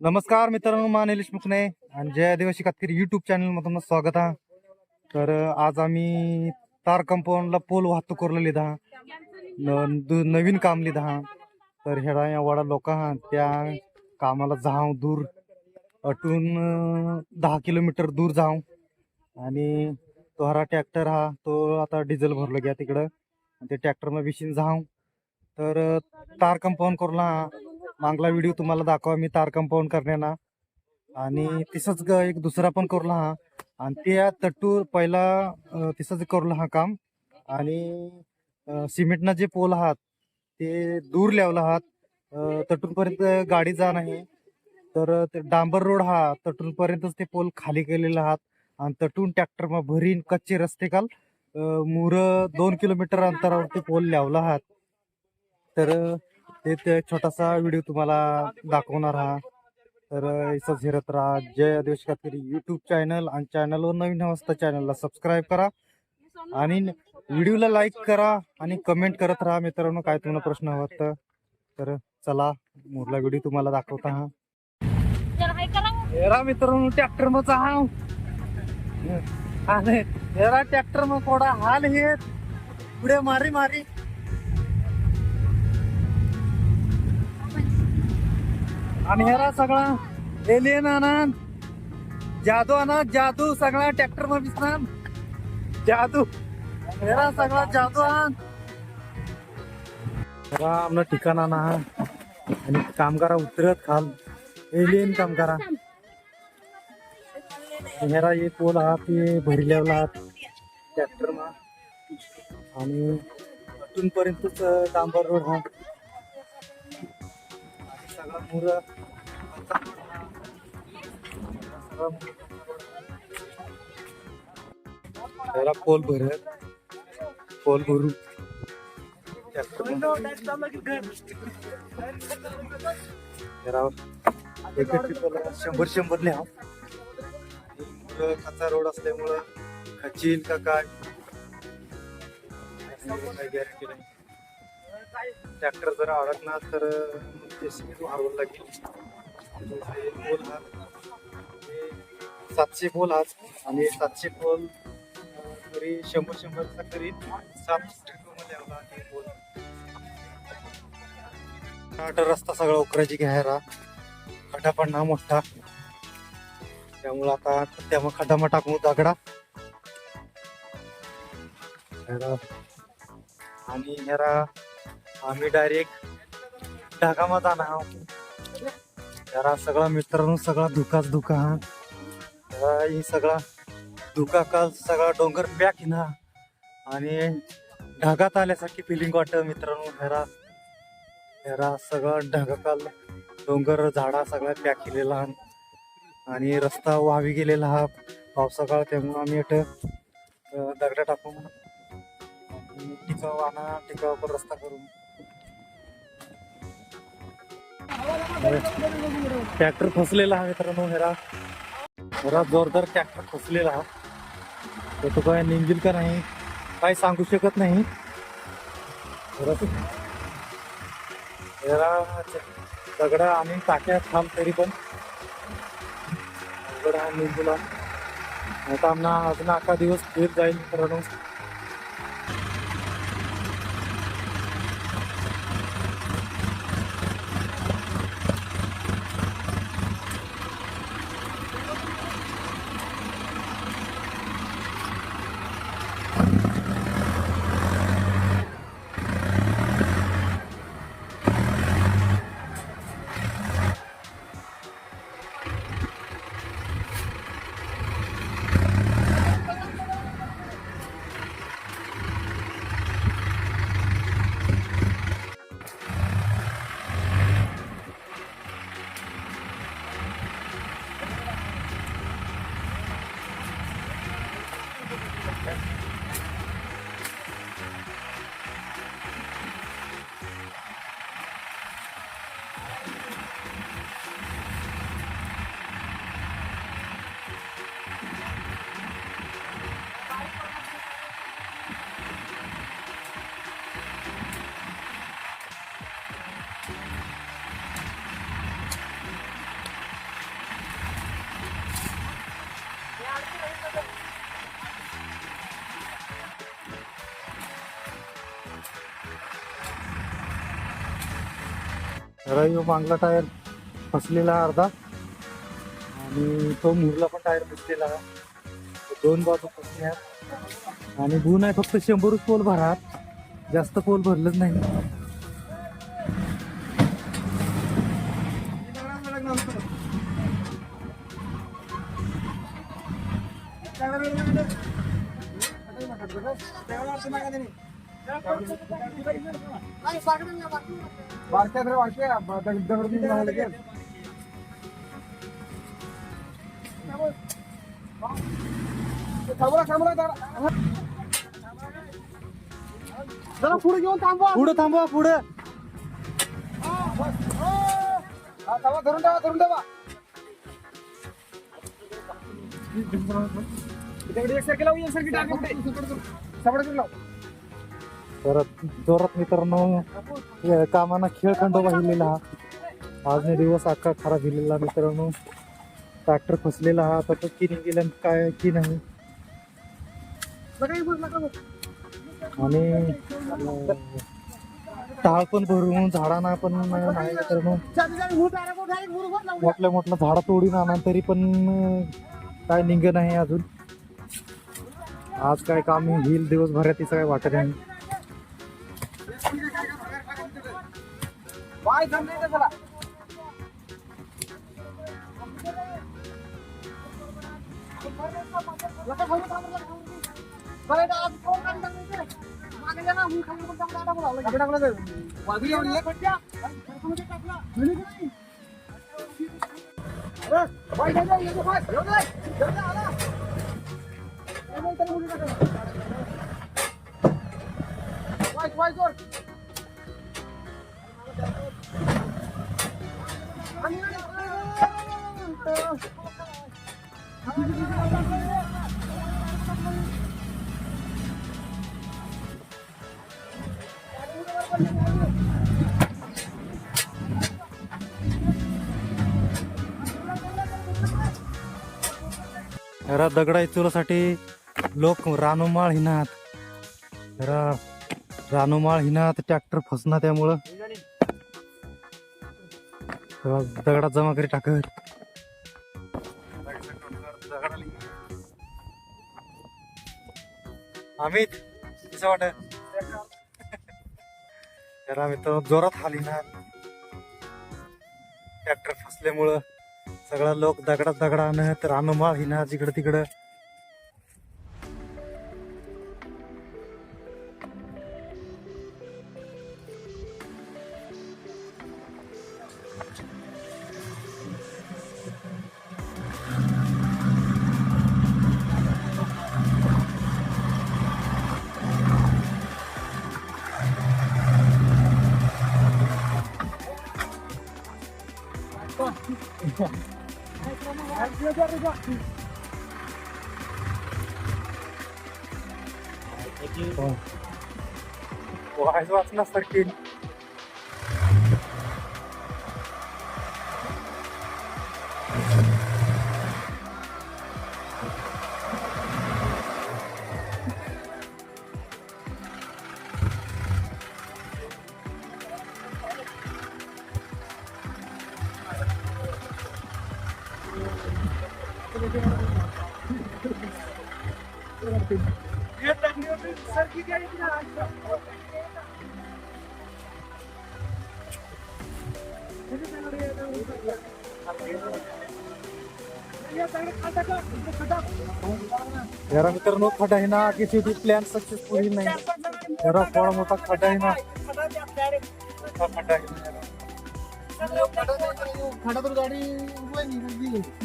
नमस्कार मित्रांनो मा निलेश मुकणे आणि जय आदिवासी कातकरी युट्यूब चॅनल मधून स्वागत आहे. तर आज आम्ही तार कंपाऊंडला पोल वाहतूक करून लिधा न- दु- नवीन काम लिधा हा तर हेडा या वडा लोक हा त्या कामाला जाऊ दूर अटून दहा किलोमीटर दूर जाऊ आणि तो हरा ट्रॅक्टर हा तो आता डिझेल भरलो घ्या तिकडं. आणि ते ट्रॅक्टर मग विशीन जाऊ तर तार कंपाऊंड करला मागला व्हिडिओ तुम्हाला दाखवा मी तार कंपाऊंड करण्याना आणि तिसंच ग- एक दुसरा पण करला हा. आणि त्या तट्टू पहिला तसंच तिसंच करला हा काम. आणि सिमेंटनं सिमेंटना जे पोल आहात ते दूर लावला आहात. तटूनपर्यंत गाडी जा नाही तर ते डांबर रोड हा तटूनपर्यंतच ते पोल खाली केलेला आहात. आणि तटून ट्रॅक्टर मग भरीन कच्चे रस्ते काल. मुर दोन किलोमीटर अंतरावरती पोल लावला आहात. तर ते ते छोटासा व्हिडिओ तुम्हाला दाखवणार हा. तर असं झिरत राहा. जय आदिवासी कातकरी युट्यूब चॅनल आणि चॅनलवर नवीन वाजता चॅनलला सबस्क्राईब करा. आणि व्हिडिओला लाईक करा आणि कमेंट करत राहा मित्रांनो काय तुम्हाला प्रश्न हवा तर. तर चला मोरला व्हिडिओ तुम्हाला दाखवता हा. हेरा मित्रांनो ट्रॅक्टर मग हा. आणि हेरा ट्रॅक्टर मग कोडा हाल हे. पुढे मारी मारी. आणि हेरा सगळा एलियन आनंद जादू आनंद जादू सगळा ट्रॅक्टरमध्ये दिसणार. जादू. हेरा सगळा जादू आनंद. आमनं ठिकाण आणा आणि कामगारा उतरत खाल. एलियन कामगारा हेरा ये पोल आहात ते भरी लावला आहात ट्रॅक्टर मा. आणि अजूनपर्यंतच डांबर रोड हा. सगळा मुर त्याला पोल भरत पोल भरू. शंभर शंभर लिहा कच्चा रोड असल्यामुळं खचील का काय? काही गॅरंटी नाही. ट्रॅक्टर जर अडकणार तर जेसीबी हरवून लागेल पोल हा सातशे बोल आज आणि सातशे बोल तरी शंभर शंभरचा तरी सात मध्ये आला रस्ता सगळा उकराची घ्यायला खड्डा पण ना मोठा. त्यामुळे आता त्यामुळे खड्डा मग टाकू दगडा आणि ह्याला आम्ही डायरेक्ट ढगामा जाणार आहोत सगळा मित्रांनो सगळा धुकाच धुका हा. ही सगळा धुका काल सगळा डोंगर पॅक ना. आणि ढगात आल्यासारखी फिलिंग वाटतं मित्रांनो. हेरा हेरा सगळा ढगकाल डोंगर झाडा सगळा पॅक केलेला आणि रस्ता वावी गेलेला हा. पावसाकाळ त्यामुळे आम्ही इथं अं, दगडा टाकून टिकाव आणा टिकावावर रस्ता करून. ट्रॅक्टर फसलेला हा मित्रांनो. हेरा जरा जोरदार ट्रॅक्टर फसलेला हा तर तो काय निंजिल का नाही? काय सांगू शकत नाही. जरा दगडा आणि टाक्या थांब तरी पण. दगडा हा निंजला. आता आम्हाला अजून अख्खा दिवस फिर जाईल मित्रांनो तर ह्यो मागला टायर फसलेला अर्धा. आणि तो मुरला पण टायर फसलेला. दोन बाजू फसल्या आणि धुवून आहे फक्त शंभरच पोल भरात. जास्त पोल भरलंच नाही. जरा पुढे घेऊन थांबवा पुढं थांबवा पुढं थांबा, धरून ठेवा धरून ठेवा त्याच्याकडे एकसारखी लावू एकसारखी टाक इकडे. सपाटाकडे लाव. तर जोरात मित्रांनो कामांना कामाना खेळ खंडोबा हिलेला हा. आज दिवस अख्खा खराब हिलेला मित्रांनो. ट्रॅक्टर फसलेला हा. आता तो की गेला काय की नाही? आणि टाळ पण भरून झाडांना पण नाही मित्रांनो. आहे, मोठल्या मोठल्या झाडं तोडून आणा तरी पण काय निघ नाही अजून. आज काय काम होईल दिवसभरात तिचं काय वाटत नाही. पाय थांबले का रा दगडाई चुलासाठी लोक रानोमाळ हिनात. रा रानोमाळ हिनात ट्रॅक्टर फसना त्यामुळं. दगडात जमा करी टाकत. अमित कसं वाटत जरा तर जोरात हाली ना. ट्रॅक्टर फसल्यामुळं सगळा लोक दगडात दगडा आणत रानोमाळ हिना जिकडं तिकडं. वाज वाचण्यासारखी जरा मित्रांनो खड्डा आहे ना की शेवटी प्लॅन सक्सेसफुल नाही जरा थोडा मोठा खड्डा आहे ना खड्डा आहे ना. गाडी.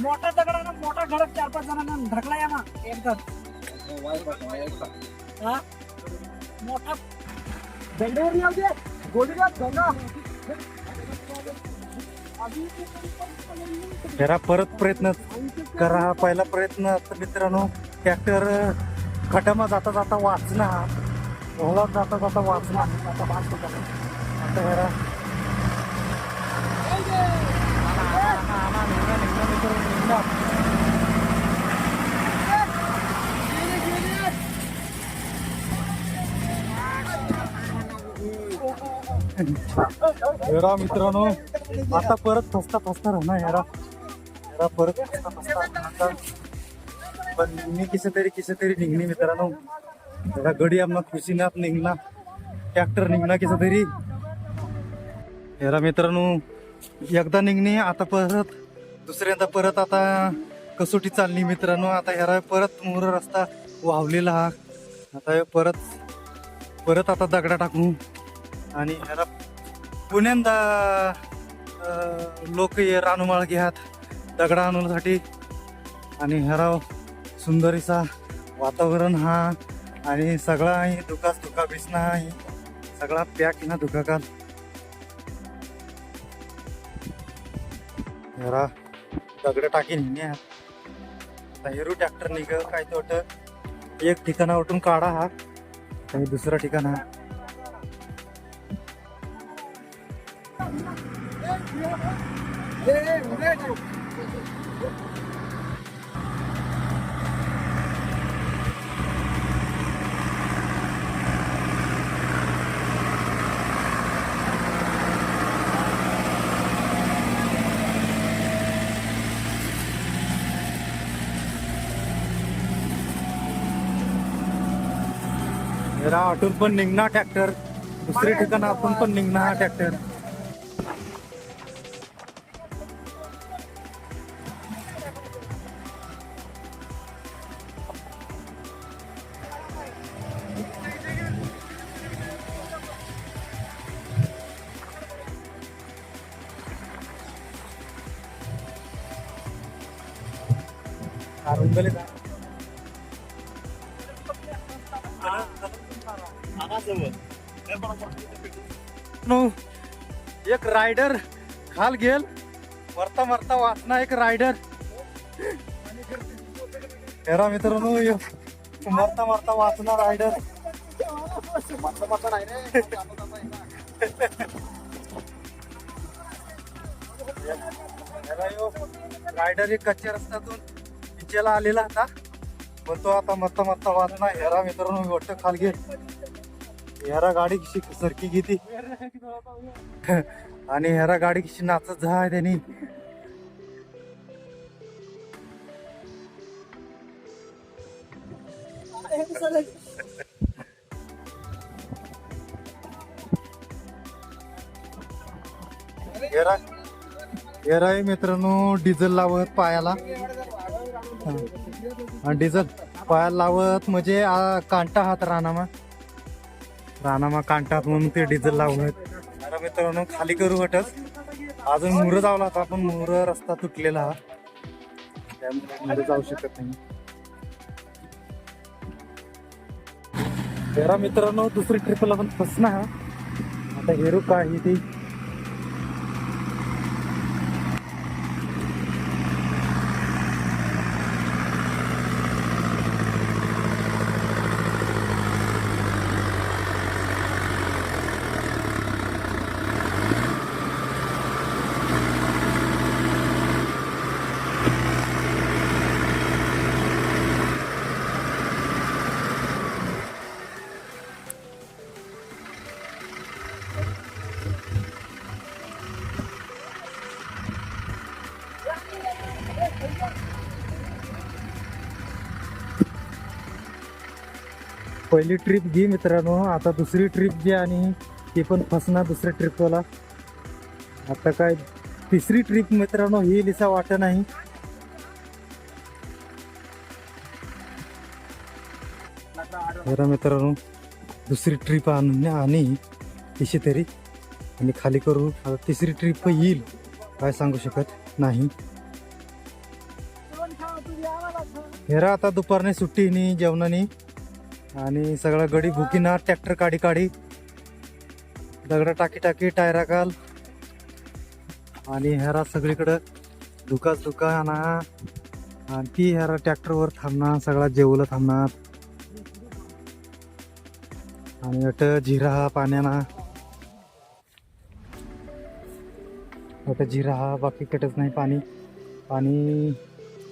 मोठा दगडा ना मोठा धडक चार पाच जणांना धडकला या ना एकदम हा? मोठा येऊ दे जरा परत प्रयत्न करा. हा पहिला प्रयत्न तर मित्रांनो ट्रॅक्टर खटामा जाता जाता वाचना ओला जाता जाता वाचना आता वाचतो आता जरा मित्रांनो आता परत फसता फसता राहणार यारा. यारा परत फसता फसता राहणार. पण मी किसे तरी किसे तरी निघणे मित्रांनो. याला गडी आम्हाला खुशीनात निघणार. ट्रॅक्टर निघणार किसे तरी यारा मित्रांनो एकदा निघणे आता परत दुसऱ्यांदा परत आता कसोटी चालली मित्रांनो. आता ह्याला परत मोर रस्ता वावलेला हा. आता परत परत आता दगडा टाकू. आणि ह्याला पुण्यांदा लोक ये रानुमाळ घ्यात दगडा आणण्यासाठी. आणि हराव सुंदरीचा वातावरण हा. आणि सगळा ही दुकास बिसना ही सगळा पॅक ना दुका काल दगड टाकी हिने आता हिरू ट्रॅक्टर निघ काय तो एक ठिकाणा उठून काढा हा. आणि दुसरा ठिकाण हा. जरा आटून पण निघणार ट्रॅक्टर दुसऱ्या ठिकाण आपण पण निघणार हा ट्रॅक्टर एक रायडर खाल गेल वरता मरता वाचना एक रायडर हेरा मित्रांनो यो मरता मरता वाचना रायडर रायडर एक कच्च्या रस्त्यातून इच्छेला आलेला होता. पण तो आता मरता मरता वाचना. हेरा मित्रांनो गोष्ट खाल गेल ह्यारा गाडी कशी सरकी घेती. आणि ह्यारा गाडी कशी नाचत जा त्यांनी. हेरा मित्रांनो डिझेल लावत पायाला. आणि डिझेल पायाला लावत म्हणजे कांटा हात रानामा. रानामा कांटात म्हणून ते डिझेल लावलं अरे मित्रांनो खाली करू वाटत अजून मुरं जावला होता पण मुरं रस्ता तुटलेला हा. त्यामुळे मुरं जाऊ शकत नाही. तेरा मित्रांनो दुसरी ट्रिपला पण फसना हा. आता हेरू काही ती पहिली ट्रिप घे मित्रांनो. आता दुसरी ट्रिप घे आणि ती पण फसणार दुसऱ्या ट्रिपवाला आता काय तिसरी ट्रिप मित्रांनो ही लिसा वाटत नाही. बरं मित्रांनो दुसरी ट्रिप आणून आणि तिशी तरी. आणि खाली करू. आता तिसरी ट्रिप येईल. काय सांगू शकत नाही. हेरा आता दुपारने सुट्टी जेवणाने. आणि सगळं गडी भुकीना ट्रॅक्टर काढी काढी. दगडं टाकी टाकी टायरा काल आणि ह्यारा सगळीकडं दुकाच आणा आणि. ती ह्यारा ट्रॅक्टरवर थांबणार सगळा जेवलं थांबणार. आणि अट जिरा हा पाण्याना अट जिरा हा बाकी कटच नाही पाणी. पाणी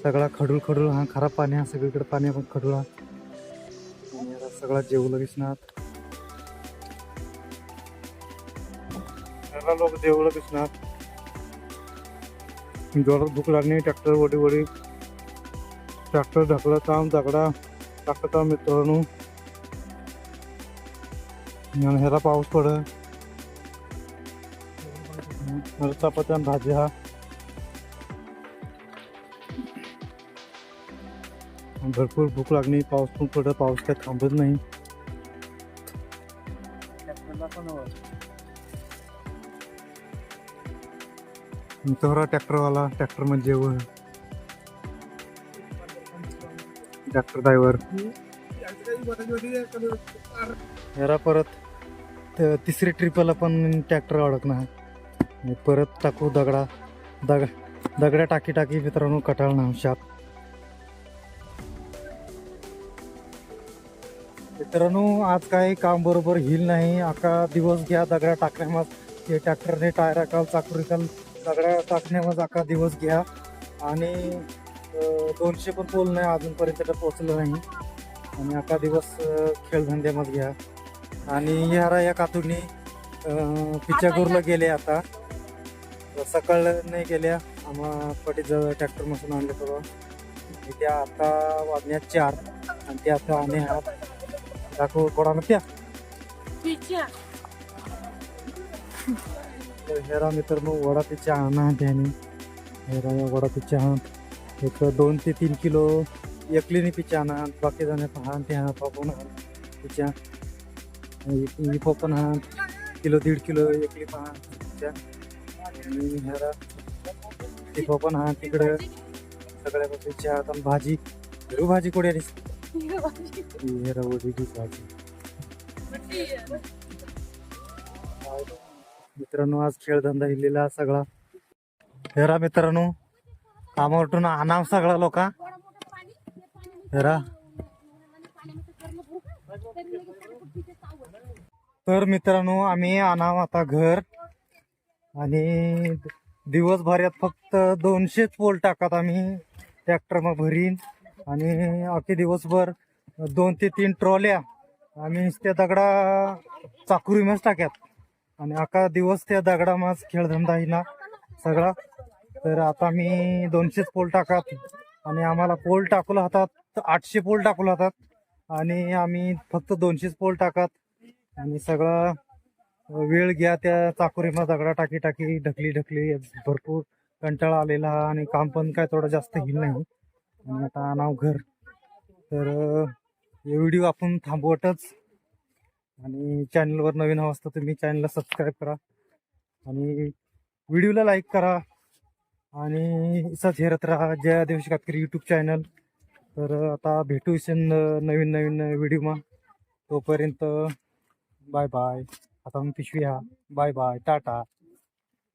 सगळा खडूळ खडूळ हा खराब पाणी हा सगळीकडे पाणी पण खडूळ हा सगळा जेवलं दिसणार सगळा लोक जेवलं दिसणार जोरात भूक लागणे ट्रॅक्टर वडी वडी. ट्रॅक्टर ढकला ताम दगडा टाकता मित्रांनो. आणि ह्याला पाऊस पड चपात्या भाज्या. भरपूर भूक लागणे पाऊस पण पडत पाऊस काय थांबत नाही. तोहरा ट्रॅक्टरवाला ट्रॅक्टर म्हणजे जेवण. Tractor driver. जरा परत. त- तिसरी ट्रिपला पण ट्रॅक्टर अडकणार. परत टाकू दगडा. दग दगड्या टाकी टाकी मित्रांनो कटाळणार शाप. मित्रांनो आज काय काम बरोबर हिल नाही. आका दिवस घ्या दगड्या टाकण्यामज ते ट्रॅक्टरने टायर काल चाकरी काल दगड्या टाकण्यामज आका दिवस घ्या. आणि दोनशे पण पोल नाही अजूनपर्यंत तर पोचलं नाही. आणि आका दिवस खेळधंद्यामध्ये घ्या. आणि ह्यारा या कातूनी पिचागूरला गेले आता. सकाळ नाही गेल्या आम्हा पटीच ट्रॅक्टर मशीन आणले परवा त्या आता वाजण्यात चार आणि ते आता आणि हा कोणाला त्या तर हेरा मित्रांनो वडा पिच्या आणा त्याने हेरा या वडा पिच्या आहात एक दोन ते तीन किलो एकलीने पिच्या आणा बाकी जाणे पहा ते हा पापून पिच्या इफो पण हा किलो दीड किलो एकली पहा पिच्या आणि हेरा इफो पण हा तिकडे सगळ्या पिच्या आता भाजी हिरू भाजी वडीची भाजी मित्रांनो आज खेळधंदा हिलेला सगळा. हेरा मित्रांनो कामावरतून आणाव सगळा लोका. हेरा. तर मित्रांनो आम्ही आणाव आता घर. आणि दिवसभरात फक्त दोनशेच पोल टाकत आम्ही. ट्रॅक्टर मग भरीन. आणि अख्खे दिवसभर दोन ते तीन ट्रॉल्या आम्ही त्या दगडा चाकुरीमच टाक्यात. आणि अख्खा दिवस त्या दगडा मास खेळधंदा आहे ना सगळा. तर आता मी दोनशेच पोल टाकात आणि आम्हाला पोल टाकलं हातात आठशे पोल टाकलं हातात. आणि आम्ही फक्त दोनशेच पोल टाकात आणि सगळा वेळ घ्या त्या चाकुरीमा दगडा टाकी टाकी ढकली ढकली भरपूर कंटाळा आलेला आणि काम पण काय थोडं जास्त हिल नाही. आणि आता आणाव घर. तर हे व्हिडिओ आपण थांबवतच. आणि चॅनलवर नवीन हवं असतं तुम्ही चॅनलला सबस्क्राईब करा. आणि व्हिडिओला लाईक करा. आणि असंच हेरत राहा. जया आदिवासी कातकरी यूट्यूब चॅनल तर आता भेटू इसन नवीन नवीन व्हिडिओमा तोपर्यंत बाय बाय आता मी पिशवी हा. Bye bye tata.